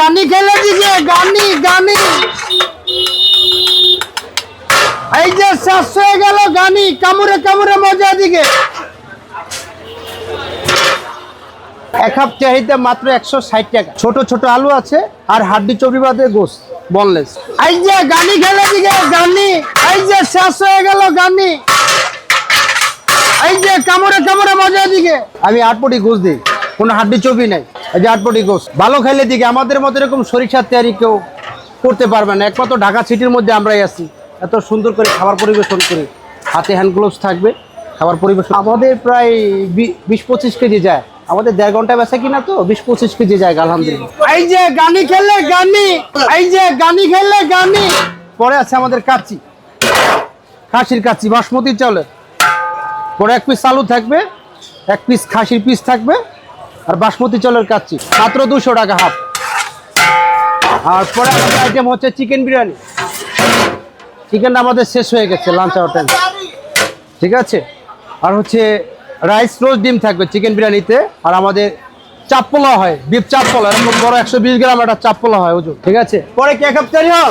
গানি খেলে দিকে গানি গানি। এই যে শেষ হয়ে গেল, গানি কামুরে কামুরে মজা দিকে এক হাফ চাহিদা মাত্র একশো ষাট টাকা। ছোট ছোট আলু আছে আর হাড্ডি চর্বি বাদে গোস বনলেস এই যে গানি খেলে দিকে গানি। এই যে শেষ হয়ে গেল, গানি। এই যে কামড়ে কামড়ে মজা দিকে আমি আটপটি গোস দিই, কোনো হাড্ডি চর্বি নাই। এই যে আটপটি ভালো খাইলে দিকে আমাদের মতো এরকম সরিষার তৈরি কেউ করতে পারবে না। একমাত্র ঢাকা সিটির মধ্যে আমরাই আছি। এত সুন্দর করে খাবার পরিবেশন করি হাতে হ্যান্ড গ্লোভস থাকবে, খাবার পরিবেশন আমাদের প্রায় বিশ পঁচিশ কেজি যায়। আমাদের দেড় ঘণ্টা বেচা কিনা তো, বিশ পঁচিশ কেজি যায় আলহামদুলিল্লাহ। এই যে গানি খেললে এই যে গানি খেললে পরে আছে আমাদের কাচি। খাসির কাচি, বাসমতি চাউলের পরে এক পিস আলু থাকবে, এক পিস খাসির পিস থাকবে। আর বাসমতি চালের কাচ্চি, মাত্র দুশো টাকা হাফ। আর পরে আইটেম হচ্ছে চিকেন বিরিয়ানি। চিকেনটা আমাদের শেষ হয়ে গেছে লাঞ্চ আওয়ার টাইম ঠিক আছে? আর হচ্ছে রাইস রোজ ডিম থাকবে চিকেন বিরিয়ানিতে, আর আমাদের চাপ পোলাও হয় বিফ চাপ পোলাও, এরকম বড় একশো বিশ গ্রাম একটা চাপ পোলাও হয় ওজন ঠিক আছে? পরে কে কাপ তৈরি হল